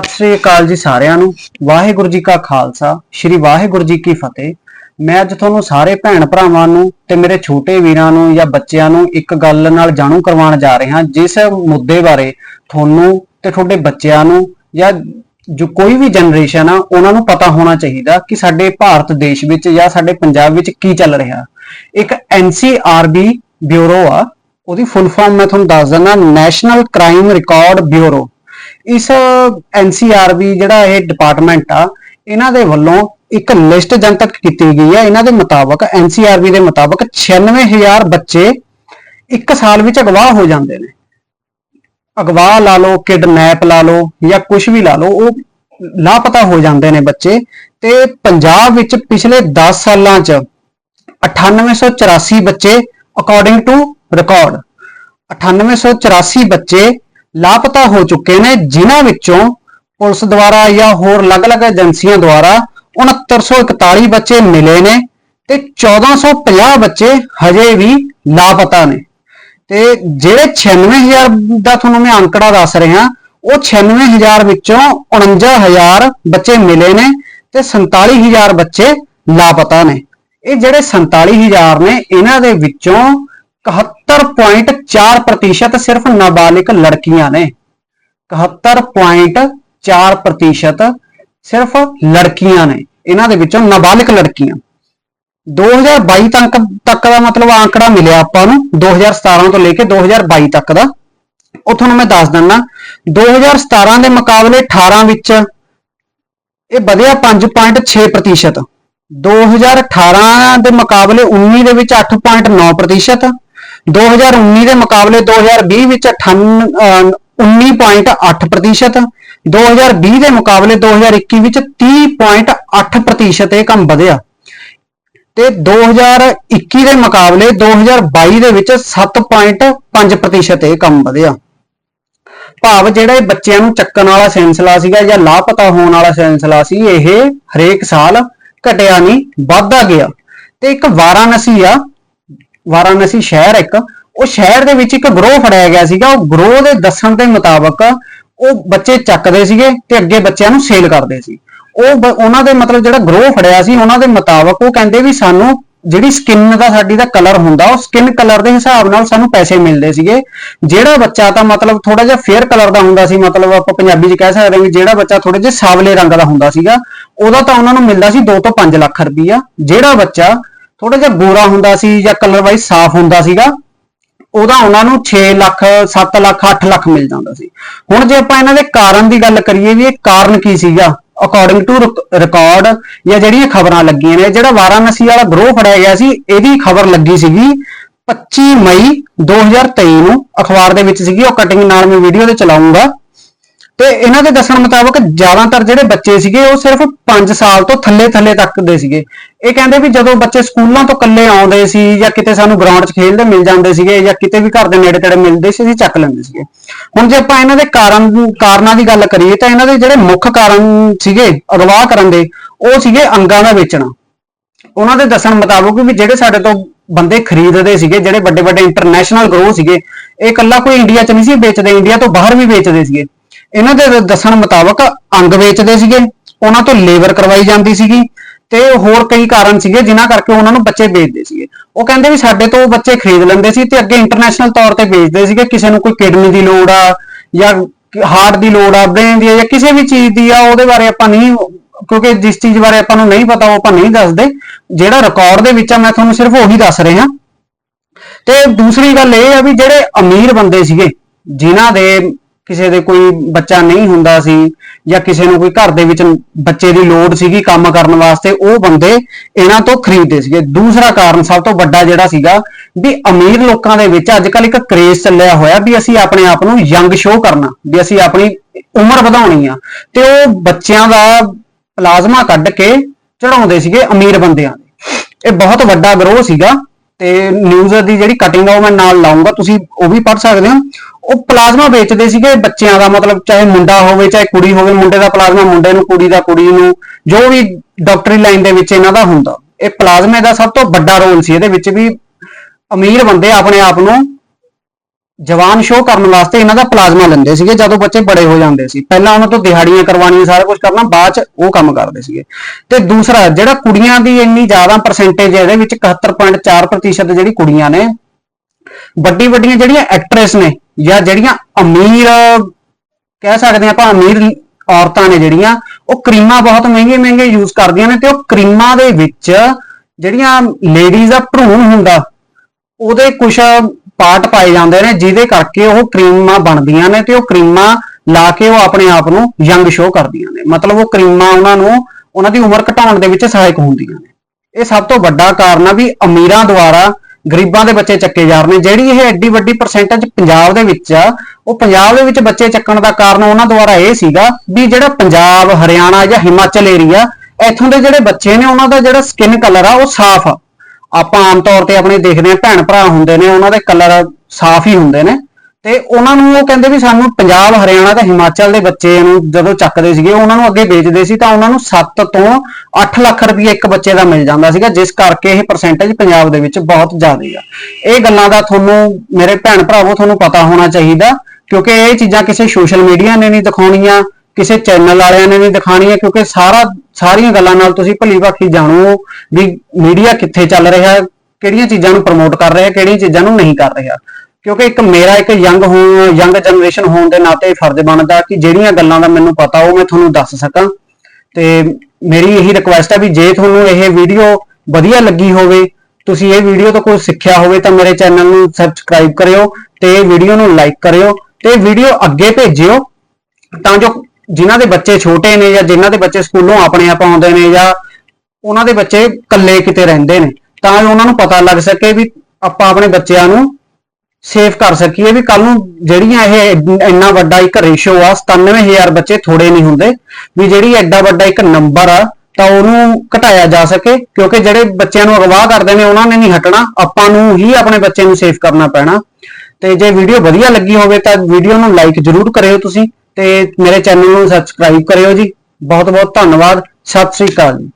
ਸਤਿ ਸ੍ਰੀ ਅਕਾਲ ਜੀ ਸਾਰਿਆਂ ਨੂੰ। ਵਾਹਿਗੁਰੂ ਜੀ ਕਾ ਖਾਲਸਾ, ਸ੍ਰੀ ਵਾਹਿਗੁਰੂ ਜੀ ਕੀ ਫਤਿਹ। ਮੈਂ ਅੱਜ ਤੁਹਾਨੂੰ ਸਾਰੇ ਭੈਣ ਭਰਾਵਾਂ ਨੂੰ ਤੇ ਮੇਰੇ ਛੋਟੇ ਵੀਰਾਂ ਨੂੰ ਜਾਂ ਬੱਚਿਆਂ ਨੂੰ ਇੱਕ ਗੱਲ ਨਾਲ ਜਾਣੂ ਕਰਵਾਉਣ ਜਾ ਰਿਹਾ ਜਿਸ ਮੁੱਦੇ ਬਾਰੇ ਤੁਹਾਨੂੰ ਤੇ ਤੁਹਾਡੇ ਬੱਚਿਆਂ ਨੂੰ ਜਾਂ ਜੋ ਕੋਈ ਵੀ ਜਨਰੇਸ਼ਨ ਆ, ਉਹਨਾਂ ਨੂੰ ਪਤਾ ਹੋਣਾ ਚਾਹੀਦਾ ਕਿ ਸਾਡੇ ਭਾਰਤ ਦੇਸ਼ ਵਿੱਚ ਜਾਂ ਸਾਡੇ ਪੰਜਾਬ ਵਿੱਚ ਕੀ ਚੱਲ ਰਿਹਾ। ਇੱਕ NCRB ਬਿਊਰੋ ਆ, ਉਹਦੀ ਫੁੱਲ ਫਾਰਮ ਮੈਂ ਤੁਹਾਨੂੰ ਦੱਸ ਦਿੰਦਾ ਨੈਸ਼ਨਲ ਕ੍ਰਾਈਮ ਰਿਕਾਰਡ ਬਿਊਰੋ ਇਸ NCRB ਜਿਹੜਾ ਇਹ ਡਿਪਾਰਟਮੈਂਟ ਆ, ਇਹਨਾਂ ਦੇ ਵੱਲੋਂ ਇੱਕ ਲਿਸਟ ਜਨਤਕ ਕੀਤੀ ਗਈ ਹੈ। ਇਹਨਾਂ ਦੇ ਮੁਤਾਬਕ NCRB ਦੇ ਮੁਤਾਬਕ 96000 ਬੱਚੇ ਇੱਕ ਸਾਲ ਵਿੱਚ ਅਗਵਾ ਹੋ ਜਾਂਦੇ ਨੇ। ਅਗਵਾ ਲਾ ਲਓ, ਕਿਡਨੈਪ ਲਾ ਲਓ ਜਾਂ ਕੁਝ ਵੀ ਲਾ ਲਓ, ਉਹ ਲਾਪਤਾ ਹੋ ਜਾਂਦੇ ਨੇ ਬੱਚੇ। ਤੇ ਪੰਜਾਬ ਵਿੱਚ ਪਿਛਲੇ 10 ਸਾਲਾਂ 'ਚ 9884 ਬੱਚੇ ਅਕੋਰਡਿੰਗ ਟੂ ਰਿਕਾਰਡ 9884 ਬੱਚੇ ਲਾਪਤਾ ਹੋ ਚੁੱਕੇ ਨੇ, ਜਿਨ੍ਹਾਂ ਵਿੱਚੋਂ ਪੁਲਿਸ ਦੁਆਰਾ ਜਾਂ ਹੋਰ ਅਲੱਗ-ਅਲੱਗ ਏਜੰਸੀਆਂ ਦੁਆਰਾ 6941 ਬੱਚੇ ਮਿਲੇ ਨੇ ਤੇ 1450 ਬੱਚੇ ਹਜੇ ਵੀ ਲਾਪਤਾ ਨੇ। ਤੇ ਜਿਹੜੇ 96000 ਦਾ ਤੁਹਾਨੂੰ ਮੈਂ ਅੰਕੜਾ ਦੱਸ ਰਿਹਾ, ਉਹ 96000 ਵਿੱਚੋਂ 49000 ਬੱਚੇ ਮਿਲੇ ਨੇ ਤੇ 47000 ਬੱਚੇ ਲਾਪਤਾ ਨੇ। ਇਹ ਜਿਹੜੇ 47000 ਨੇ, ਇਹਨਾਂ ਦੇ ਵਿੱਚੋਂ 71.4% ਸਿਰਫ ਨਾਬਾਲਿਗ ਲੜਕੀਆਂ ਨੇ। 71.4% ਸਿਰਫ ਲੜਕੀਆਂ ਨੇ। ਇਹਨਾਂ ਦੇ ਵਿੱਚੋਂ ਨਾਬਾਲਿਗ ਲੜਕੀਆਂ। 2022 ਤੱਕ ਤੱਕ ਦਾ ਮਤਲਬ ਆંકੜਾ ਮਿਲਿਆ ਆਪਾਂ ਨੂੰ 2017 ਤੋਂ ਲੈ ਕੇ 2022 ਤੱਕ ਦਾ। ਉਹ ਤੁਹਾਨੂੰ ਮੈਂ ਦੱਸ ਦਿੰਦਾ 2017 ਦੇ ਮੁਕਾਬਲੇ 18 ਵਿੱਚ ਇਹ ਵਧਿਆ 5.6% 2018 ਦੇ ਮੁਕਾਬਲੇ 19 ਦੇ ਵਿੱਚ 8.9% 2019 ਦੇ ਮੁਕਾਬਲੇ 2020 ਵਿੱਚ 19.8% 2020 ਦੇ ਮੁਕਾਬਲੇ 2021 ਵਿੱਚ 30.8% ਇਹ ਕੰਮ ਵਧਿਆ। ਤੇ 2021 ਦੇ ਮੁਕਾਬਲੇ 2022 ਦੇ ਵਿੱਚ 7.5% ਇਹ ਕੰਮ ਵਧਿਆ। ਭਾਵ ਜਿਹੜਾ ਇਹ ਬੱਚਿਆਂ ਨੂੰ ਚੱਕਣ ਵਾਲਾ ਸਿਲਸਿਲਾ ਸੀਗਾ ਜਾਂ ਲਾਪਤਾ ਹੋਣ ਵਾਲਾ ਸਿਲਸਿਲਾ ਸੀ, ਇਹ ਹਰੇਕ ਸਾਲ ਘਟਿਆ ਨਹੀਂ, ਵੱਧਦਾ ਗਿਆ। ਤੇ ਇੱਕ ਵਾਰਾਣਸੀ ਆ ਵਾਰਾਣਸੀ ਸ਼ਹਿਰ ਇੱਕ, ਉਹ ਸ਼ਹਿਰ ਦੇ ਵਿੱਚ ਇੱਕ ਗਰੋਹ ਫੜਿਆ ਗਿਆ ਸੀਗਾ, ਉਹ ਗਰੋਹ ਦੇ ਦੱਸਣ ਦੇ ਮੁਤਾਬਕ ਉਹ ਬੱਚੇ ਚੱਕਦੇ ਸੀਗੇ ਤੇ ਅੱਗੇ ਬੱਚਿਆਂ ਨੂੰ ਸੇਲ ਕਰਦੇ ਸੀ। ਉਹ ਉਹਨਾਂ ਦੇ ਮਤਲਬ ਜਿਹੜਾ ਗਰੋਹ ਫੜਿਆ ਸੀ, ਉਹਨਾਂ ਦੇ ਮੁਤਾਬਕ ਉਹ ਕਹਿੰਦੇ ਵੀ ਸਾਨੂੰ ਜਿਹੜੀ ਸਕਿਨ ਦਾ ਸਾਡੀ ਦਾ ਕਲਰ ਹੁੰਦਾ, ਉਹ ਸਕਿਨ ਕਲਰ ਦੇ ਹਿਸਾਬ ਨਾਲ ਸਾਨੂੰ ਪੈਸੇ ਮਿਲਦੇ ਸੀਗੇ। ਜਿਹੜਾ ਬੱਚਾ ਤਾਂ ਮਤਲਬ ਥੋੜਾ ਜਿਹਾ ਫੇਅਰ ਕਲਰ ਦਾ ਹੁੰਦਾ ਸੀ, ਮਤਲਬ ਆਪਾਂ ਪੰਜਾਬੀ 'ਚ ਕਹਿ ਸਕਦੇ ਹਾਂ ਵੀ ਜਿਹੜਾ ਬੱਚਾ ਥੋੜੇ ਜਿਹਾ ਸਾਵਲੇ ਰੰਗ ਦਾ ਹੁੰਦਾ ਸੀਗਾ, ਉਹਦਾ ਤਾਂ ਉਹਨਾਂ ਨੂੰ ਮਿਲਦਾ ਸੀ 2 ਤੋਂ 5 ਲੱਖ ਰੁਪਈਆ। ਜਿਹੜਾ ਬੱਚਾ ਥੋੜਾ ਜਿਹਾ ਗੋਰਾ ਹੁੰਦਾ ਸੀ ਜਾਂ ਕਲਰ ਵਾਈਜ਼ ਸਾਫ਼ ਹੁੰਦਾ ਸੀਗਾ, ਉਹਦਾ ਉਹਨਾਂ ਨੂੰ 6 ਲੱਖ 7 ਲੱਖ 8 ਲੱਖ ਮਿਲ ਜਾਂਦਾ ਸੀ। ਹੁਣ ਜੇ ਆਪਾਂ ਇਹਨਾਂ ਦੇ ਕਾਰਨ ਦੀ ਗੱਲ ਕਰੀਏ ਵੀ ਇਹ ਕਾਰਨ ਕੀ ਸੀਗਾ ਅਕੋਰਡਿੰਗ ਟੂ ਰਿਕਾਰਡ ਜਾਂ ਜਿਹੜੀਆਂ ਖਬਰਾਂ ਲੱਗੀਆਂ ਨੇ, ਜਿਹੜਾ ਵਾਰਾਣਸੀ ਵਾਲਾ ਗਰੋਹ ਫੜਿਆ ਗਿਆ ਸੀ, ਇਹਦੀ ਖਬਰ ਲੱਗੀ ਸੀਗੀ 25 ਮਈ 2023 ਨੂੰ, ਅਖਬਾਰ ਦੇ ਵਿੱਚ ਸੀਗੀ, ਉਹ ਕਟਿੰਗ ਨਾਲ ਮੈਂ ਵੀਡੀਓ ਤੇ ਚਲਾਉਂਗਾ ਤੇ ਇਹਨਾਂ ਦੇ ਦੱਸਣ ਮੁਤਾਬਕ ਜ਼ਿਆਦਾਤਰ ਜਿਹੜੇ ਬੱਚੇ ਸੀਗੇ ਉਹ ਸਿਰਫ 5 ਸਾਲ ਤੋਂ ਥੱਲੇ ਥੱਲੇ ਤੱਕ ਦੇ ਸੀਗੇ। ਇਹ ਕਹਿੰਦੇ ਵੀ ਜਦੋਂ ਬੱਚੇ ਸਕੂਲਾਂ ਤੋਂ ਇਕੱਲੇ ਆਉਂਦੇ ਸੀ ਜਾਂ ਕਿਤੇ ਸਾਨੂੰ ਗਰਾਊਂਡ 'ਚ ਖੇਡਦੇ ਮਿਲ ਜਾਂਦੇ ਸੀਗੇ ਜਾਂ ਕਿਤੇ ਵੀ ਘਰ ਦੇ ਨੇੜੇ ਤੇੜੇ ਮਿਲਦੇ ਸੀ, ਅਸੀਂ ਚੱਕ ਲੈਂਦੇ ਸੀਗੇ। ਹੁਣ ਜੇ ਆਪਾਂ ਇਹਨਾਂ ਦੇ ਕਾਰਨ, ਕਾਰਨਾਂ ਦੀ ਗੱਲ ਕਰੀਏ ਤਾਂ ਇਹਨਾਂ ਦੇ ਜਿਹੜੇ ਮੁੱਖ ਕਾਰਨ ਸੀਗੇ, ਅਗਵਾ ਕਰਨ ਦੇ, ਉਹ ਸੀਗੇ ਅੰਗਾਂ ਦਾ ਵੇਚਣਾ। ਉਹਨਾਂ ਦੇ ਦੱਸਣ ਮੁਤਾਬਕ ਵੀ ਜਿਹੜੇ ਸਾਡੇ ਤੋਂ ਬੰਦੇ ਖਰੀਦਦੇ ਸੀਗੇ, ਜਿਹੜੇ ਵੱਡੇ ਵੱਡੇ ਇੰਟਰਨੈਸ਼ਨਲ ਗਰੋਹ ਸੀਗੇ, ਇਹ ਇਕੱਲਾ ਕੋਈ ਇੰਡੀਆ 'ਚ ਨਹੀਂ ਸੀ ਵੇਚਦੇ ਇੰਡੀਆ ਤੋਂ ਬਾਹਰ ਵੀ ਵੇਚਦੇ ਸੀਗੇ। ਇਹਨਾਂ ਦੇ ਦੱਸਣ ਮੁਤਾਬਕ ਅੰਗ ਵੇਚਦੇ ਸੀਗੇ, ਉਹਨਾਂ ਤੋਂ ਲੇਬਰ ਕਰਵਾਈ ਜਾਂਦੀ ਸੀਗੀ ਤੇ ਹੋਰ ਕਈ ਕਾਰਨ ਸੀਗੇ ਜਿਨ੍ਹਾਂ ਕਰਕੇ ਉਹਨਾਂ ਨੂੰ ਬੱਚੇ ਵੇਚਦੇ ਸੀਗੇ। ਉਹ ਕਹਿੰਦੇ ਵੀ ਸਾਡੇ ਤੋਂ ਬੱਚੇ ਖਰੀਦ ਲੈਂਦੇ ਸੀ ਤੇ ਅੱਗੇ ਇੰਟਰਨੈਸ਼ਨਲ ਤੌਰ ਤੇ ਵੇਚਦੇ ਸੀਗੇ, ਕਿਸੇ ਨੂੰ ਕੋਈ ਕਿਡਨੀ ਦੀ ਲੋੜ ਆ ਜਾਂ ਹਾਰਟ ਦੀ ਲੋੜ ਆ, ਬ੍ਰੇਨ ਦੀ ਜਾਂ ਕਿਸੇ ਵੀ ਚੀਜ਼ ਦੀ ਆ, ਉਹਦੇ ਬਾਰੇ ਆਪਾਂ ਨਹੀਂ, ਕਿਉਂਕਿ ਜਿਸ ਚੀਜ਼ ਬਾਰੇ ਆਪਾਂ ਨੂੰ ਨਹੀਂ ਪਤਾ, ਉਹ ਆਪਾਂ ਨਹੀਂ ਦੱਸਦੇ। ਜਿਹੜਾ ਰਿਕਾਰਡ ਦੇ ਵਿੱਚ ਆ, ਮੈਂ ਤੁਹਾਨੂੰ ਸਿਰਫ ਉਹੀ ਦੱਸ ਰਿਹਾ। ਤੇ ਦੂਸਰੀ ਗੱਲ ਇਹ ਆ ਵੀ ਜਿਹੜੇ ਅਮੀਰ ਬੰਦੇ ਸੀਗੇ, ਜਿਨ੍ਹਾਂ ਦੇ ਕਿਸੇ ਦੇ ਕੋਈ ਬੱਚਾ ਨਹੀਂ ਹੁੰਦਾ ਸੀ ਜਾਂ ਕਿਸੇ ਨੂੰ ਕੋਈ ਘਰ ਦੇ ਵਿੱਚ ਬੱਚੇ ਦੀ ਲੋੜ ਸੀਗੀ ਕੰਮ ਕਰਨ ਵਾਸਤੇ, ਉਹ ਬੰਦੇ ਇਹਨਾਂ ਤੋਂ ਖਰੀਦਦੇ ਸੀਗੇ। ਦੂਸਰਾ ਕਾਰਨ ਸਭ ਤੋਂ ਵੱਡਾ ਜਿਹੜਾ ਸੀਗਾ ਵੀ ਅਮੀਰ ਲੋਕਾਂ ਦੇ ਵਿੱਚ ਅੱਜ ਕੱਲ ਇੱਕ ਕਰੇਜ ਚੱਲਿਆ ਹੋਇਆ ਵੀ ਅਸੀਂ ਆਪਣੇ ਆਪ ਨੂੰ ਯੰਗ ਸ਼ੋਅ ਕਰਨਾ, ਵੀ ਅਸੀਂ ਆਪਣੀ ਉਮਰ ਵਧਾਉਣੀ ਆ। ਤੇ ਉਹ ਬੱਚਿਆਂ ਦਾ ਪਲਾਜ਼ਮਾ ਕੱਢ ਕੇ ਚੜਾਉਂਦੇ ਸੀਗੇ ਅਮੀਰ ਬੰਦਿਆਂ ਦੇ। ਇਹ ਬਹੁਤ ਵੱਡਾ ਗਰੋਹ ਸੀਗਾ। ਤੇ ਨਿਊਜ਼ ਦੀ ਜਿਹੜੀ ਕਟਿੰਗ ਆ ਉਹ ਮੈਂ ਨਾਲ ਲਾਉਂਗਾ ਤੁਸੀਂ ਉਹ ਵੀ ਪੜ੍ਹ ਸਕਦੇ ਹੋ। ਉਹ ਪਲਾਜ਼ਮਾ ਵੇਚਦੇ ਸੀਗੇ ਬੱਚਿਆਂ ਦਾ, ਮਤਲਬ ਚਾਹੇ ਮੁੰਡਾ ਹੋਵੇ, ਚਾਹੇ ਕੁੜੀ ਹੋਵੇ, ਮੁੰਡੇ ਦਾ ਪਲਾਜ਼ਮਾ, ਮੁੰਡੇ ਨੂੰ, ਕੁੜੀ ਦਾ, ਕੁੜੀ ਨੂੰ, ਜੋ ਵੀ ਡਾਕਟਰੀ ਲਾਈਨ ਦੇ ਵਿੱਚ ਇਹਨਾਂ ਦਾ ਹੁੰਦਾ। ਇਹ ਪਲਾਜ਼ਮੇ ਦਾ ਸਭ ਤੋਂ ਵੱਡਾ ਰੋਲ ਸੀ, ਇਹਦੇ ਵਿੱਚ ਵੀ ਅਮੀਰ ਬੰਦੇ ਆਪਣੇ ਆਪ ਨੂੰ ਜਵਾਨ ਸ਼ੋਅ ਕਰਨ ਵਾਸਤੇ ਇਹਨਾਂ ਦਾ ਪਲਾਜ਼ਮਾ ਲੈਂਦੇ ਸੀਗੇ, ਜਦੋਂ ਬੱਚੇ ਬੜੇ ਹੋ ਜਾਂਦੇ ਸੀ। ਪਹਿਲਾਂ ਉਹਨਾਂ ਤੋਂ ਦਿਹਾੜੀਆਂ ਕਰਵਾਉਣੀਆਂ, ਸਾਰਾ ਕੁਝ ਕਰਨਾ, ਬਾਅਦ ਚ ਉਹ ਕੰਮ ਕਰਦੇ ਸੀਗੇ। ਤੇ ਦੂਸਰਾ, ਜਿਹੜਾ ਕੁੜੀਆਂ ਦੀ ਇੰਨੀ ਜ਼ਿਆਦਾ ਪਰਸੈਂਟੇਜ ਹੈ, ਇਹਦੇ ਵਿੱਚ 71.4% ਜਿਹੜੀ ਕੁੜੀਆਂ ਨੇ ਵੱਡੀ ਵੱਡੀਆਂ ਜਿਹੜੀਆਂ ਐਕਟਰੈਸ ਨੇ, ਜਾਂ ਜਿਹੜੀਆਂ ਅਮੀਰ, ਕਹਿ ਸਕਦੇ ਆਪਾਂ ਅਮੀਰ ਔਰਤਾਂ ਨੇ ਜਿਹੜੀਆਂ, ਉਹ ਕਰੀਮਾਂ ਬਹੁਤ ਮਹਿੰਗੇ ਮਹਿੰਗੇ ਯੂਜ਼ ਕਰਦੀਆਂ ਨੇ, ਤੇ ਉਹ ਕਰੀਮਾਂ ਦੇ ਵਿੱਚ ਜਿਹੜੀਆਂ ਲੇਡੀਜ਼ ਦਾ ਭਰੂਣ ਹੁੰਦਾ, ਉਹਦੇ ਕੁਝ ਪਾਰਟ ਪਾਏ ਜਾਂਦੇ ਨੇ, ਜਿਹਦੇ ਕਰਕੇ ਉਹ ਕਰੀਮਾਂ ਬਣਦੀਆਂ ਨੇ ਤੇ ਉਹ ਕਰੀਮਾਂ ਲਾ ਕੇ ਉਹ ਆਪਣੇ ਆਪ ਨੂੰ ਯੰਗ ਸ਼ੋ ਕਰਦੀਆਂ ਨੇ। ਮਤਲਬ ਉਹ ਕਰੀਮਾਂ ਉਹਨਾਂ ਨੂੰ, ਉਹਨਾਂ ਦੀ ਉਮਰ ਘਟਾਉਣ ਦੇ ਵਿੱਚ ਸਹਾਇਕ ਹੁੰਦੀਆਂ ਨੇ। ਇਹ ਸਭ ਤੋਂ ਵੱਡਾ ਕਾਰਨ ਆ ਵੀ ਅਮੀਰਾਂ ਦੁਆਰਾ ਗਰੀਬਾਂ ਦੇ ਬੱਚੇ ਚੱਕੇ ਜਾ ਰਹੇ ਨੇ, ਜਿਹੜੀ ਇਹ ਐਡੀ ਵੱਡੀ ਪਰਸੈਂਟੇਜ ਪੰਜਾਬ ਦੇ ਵਿੱਚ ਆ, ਉਹ ਪੰਜਾਬ ਦੇ ਵਿੱਚ ਬੱਚੇ ਚੱਕਣ ਦਾ ਕਾਰਨ ਉਹਨਾਂ ਦੁਆਰਾ ਇਹ ਸੀਗਾ ਵੀ ਜਿਹੜਾ ਪੰਜਾਬ, ਹਰਿਆਣਾ ਜਾਂ ਹਿਮਾਚਲ ਏਰੀਆ ਇੱਥੋਂ ਦੇ ਜਿਹੜੇ ਬੱਚੇ ਨੇ, ਉਹਨਾਂ ਦਾ ਜਿਹੜਾ ਸਕਿਨ ਕਲਰ ਆ, ਉਹ ਸਾਫ਼ ਆ। ਆਪਾਂ ਆਮ ਤੌਰ ਤੇ ਆਪਣੇ ਦੇਖਦੇ ਆ ਭੈਣ ਭਰਾ ਹੁੰਦੇ ਨੇ, ਉਹਨਾਂ ਦੇ ਕਲਰ ਸਾਫ਼ ਹੀ ਹੁੰਦੇ ਨੇ। ਤੇ ਉਹਨਾਂ ਨੂੰ ਉਹ ਕਹਿੰਦੇ ਵੀ ਸਾਨੂੰ ਪੰਜਾਬ, ਹਰਿਆਣਾ ਤੇ ਹਿਮਾਚਲ ਦੇ ਬੱਚੇ ਨੂੰ ਜਦੋਂ ਚੱਕਦੇ ਸੀਗੇ, ਉਹਨਾਂ ਨੂੰ ਅੱਗੇ ਵੇਚਦੇ ਸੀ ਤਾਂ ਉਹਨਾਂ ਨੂੰ 7 ਤੋਂ 8 ਲੱਖ ਰੁਪਏ ਇੱਕ ਬੱਚੇ ਦਾ ਮਿਲ ਜਾਂਦਾ ਸੀਗਾ, ਜਿਸ ਕਰਕੇ ਇਹ ਪਰਸੈਂਟੇਜ ਪੰਜਾਬ ਦੇ ਵਿੱਚ ਬਹੁਤ ਜ਼ਿਆਦਾ ਆ। ਇਹ ਗੱਲਾਂ ਦਾ ਤੁਹਾਨੂੰ ਮੇਰੇ ਭੈਣ ਭਰਾਵੋ ਤੁਹਾਨੂੰ ਪਤਾ ਹੋਣਾ ਚਾਹੀਦਾ, ਕਿਉਂਕਿ ਇਹ ਚੀਜ਼ਾਂ ਕਿਸੇ ਸੋਸ਼ਲ ਮੀਡੀਆ ਨੇ ਨਹੀਂ ਦਿਖਾਉਣੀਆਂ, ਕਿਸੇ ਚੈਨਲ ਵਾਲਿਆਂ ਨੇ ਨਹੀਂ ਦਿਖਾਉਣੀਆਂ, ਕਿਉਂਕਿ ਸਾਰਾ ਸਾਰੀਆਂ ਗੱਲਾਂ ਨਾਲ ਤੁਸੀਂ ਭਲੀ ਭਾਖੀ ਜਾਣੋ ਵੀ ਮੀਡੀਆ ਕਿੱਥੇ ਚੱਲ ਰਿਹਾ, ਕਿਹੜੀਆਂ ਚੀਜ਼ਾਂ ਨੂੰ ਪ੍ਰਮੋਟ ਕਰ ਰਿਹਾ, ਕਿਹੜੀਆਂ ਚੀਜ਼ਾਂ ਨੂੰ ਨਹੀਂ ਕਰ ਰਿਹਾ। ਕਿਉਂਕਿ ਇੱਕ ਮੇਰਾ ਇੱਕ ਯੰਗ ਹੋ ਯੰਗ ਜਨਰੇਸ਼ਨ ਹੋਣ ਦੇ ਨਾਤੇ ਫਰਜ਼ ਬਣਦਾ ਕਿ ਜਿਹੜੀਆਂ ਗੱਲਾਂ ਦਾ ਮੈਨੂੰ ਪਤਾ, ਉਹ ਮੈਂ ਤੁਹਾਨੂੰ ਦੱਸ ਸਕਾਂ। ਤੇ ਮੇਰੀ ਇਹੀ ਰਿਕੁਐਸਟ ਹੈ ਵੀ ਜੇ ਤੁਹਾਨੂੰ ਇਹ ਵੀਡੀਓ ਵਧੀਆ ਲੱਗੀ ਹੋਵੇ, ਤੁਸੀਂ ਇਹ ਵੀਡੀਓ ਤੋਂ ਕੁਝ ਸਿੱਖਿਆ ਹੋਵੇ ਤਾਂ ਮੇਰੇ ਚੈਨਲ ਨੂੰ ਸਬਸਕ੍ਰਾਈਬ ਕਰਿਓ ਤੇ ਵੀਡੀਓ ਨੂੰ ਲਾਈਕ ਕਰਿਓ ਤੇ ਵੀਡੀਓ ਅੱਗੇ ਭੇਜਿਓ ਤਾਂ ਜੋ ਜਿਨ੍ਹਾਂ ਦੇ ਬੱਚੇ ਛੋਟੇ ਨੇ ਜਾਂ ਜਿਨ੍ਹਾਂ ਦੇ ਬੱਚੇ ਸਕੂਲੋਂ ਆਪਣੇ ਆਪ ਆਉਂਦੇ ਨੇ ਜਾਂ ਉਹਨਾਂ ਦੇ ਬੱਚੇ ਇਕੱਲੇ ਕਿਤੇ ਰਹਿੰਦੇ ਨੇ, ਤਾਂ ਜੋ ਉਹਨਾਂ ਨੂੰ ਪਤਾ ਲੱਗ ਸਕੇ ਵੀ ਆਪਾਂ ਆਪਣੇ ਬੱਚਿਆਂ ਨੂੰ ਸੇਵ ਕਰ ਸਕੀਏ ਵੀ ਕੱਲ ਨੂੰ ਜਿਹੜੀਆਂ ਇਹ ਇੰਨਾ ਵੱਡਾ ਇੱਕ ਰੇਸ਼ੋ ਆ 97000 ਬੱਚੇ ਥੋੜੇ ਨਹੀਂ ਹੁੰਦੇ, ਵੀ ਜਿਹੜੀ ਐਡਾ ਵੱਡਾ ਇੱਕ ਨੰਬਰ ਆ, ਤਾਂ ਉਹਨੂੰ ਘਟਾਇਆ ਜਾ ਸਕੇ, ਕਿਉਂਕਿ ਜਿਹੜੇ ਬੱਚਿਆਂ ਨੂੰ ਅਗਵਾ ਕਰਦੇ ਨੇ, ਉਹਨਾਂ ਨੇ ਨਹੀਂ ਹਟਣਾ, ਆਪਾਂ ਨੂੰ ਹੀ ਆਪਣੇ ਬੱਚੇ ਨੂੰ ਸੇਵ ਕਰਨਾ ਪੈਣਾ। ਤੇ ਜੇ ਵੀਡੀਓ ਵਧੀਆ ਲੱਗੀ ਹੋਵੇ ਤਾਂ ਵੀਡੀਓ ਨੂੰ ਲਾਈਕ ਜ਼ਰੂਰ ਕਰਿਓ ਤੁਸੀਂ। ਤੇ ਮੇਰੇ ਚੈਨਲ ਨੂੰ ਸਬਸਕ੍ਰਾਈਬ ਕਰਿਓ ਜੀ। ਬਹੁਤ ਬਹੁਤ ਧੰਨਵਾਦ। ਸਤਿ ਸ੍ਰੀ ਅਕਾਲ ਜੀ।